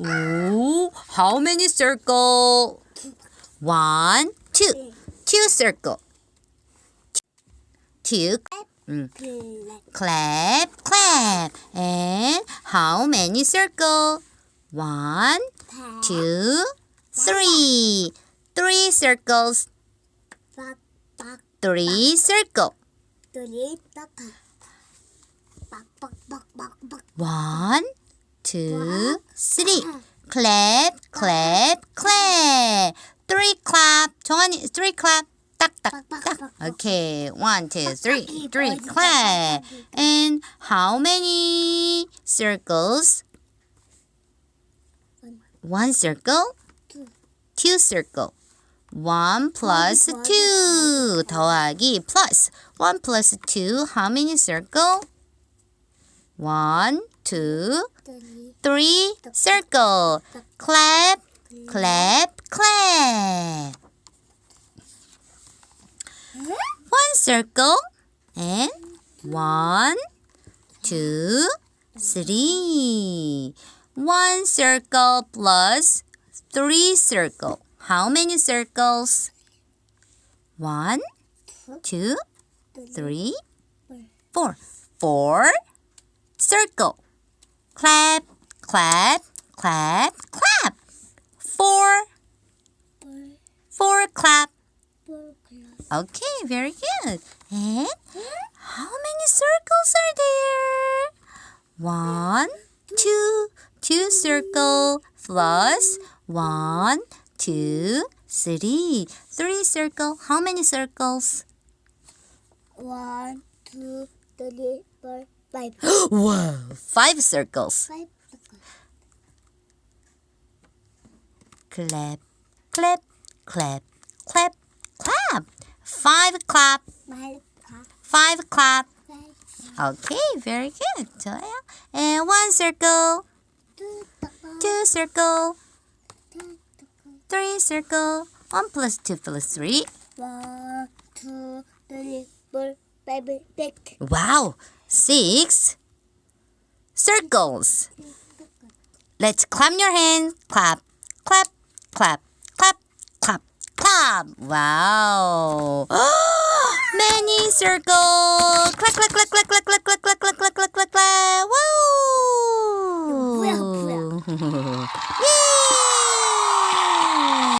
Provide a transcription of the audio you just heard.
Ooh, how many circle? One, two. Two circle. Two. Mm. Clap, clap. And how many circle? One, two, three. Three circles. Three circle. One, two, three. Clap, clap, clap. Three clap. 정한이, three clap. 딱, 딱, 딱. Okay, one, two, three, three, clap. And how many circles? One circle? Two circle. One plus plus two. 더하기 plus. One plus two. How many circle? One, two, three circle. Clap, clap, clap. One circle and one, two, three. One circle plus three circle. How many circles? One, two, three, four. Four circle. Clap, clap, clap, clap. Four, four clap. Okay, very good. And how many circles are there? One, two, two circle plus one, two, three. Three circle. How many circles? One, two, three, four, Five. Whoa! Five circles. Five. Clap, clap, clap, clap, clap. Five clap. Five clap. Five clap. Okay, very good. And one circle. Two circle. Two circle. Three circle. One plus two plus three. One, two, three, four, five, six. Wow six circles. Let's clap your hands. Clap, clap, clap, clap, clap, clap. Wow. Many circles. Clap, clap, clap, clap, clap, clap, clap, clap, clap, clap, clap, clap. Wow. Yay.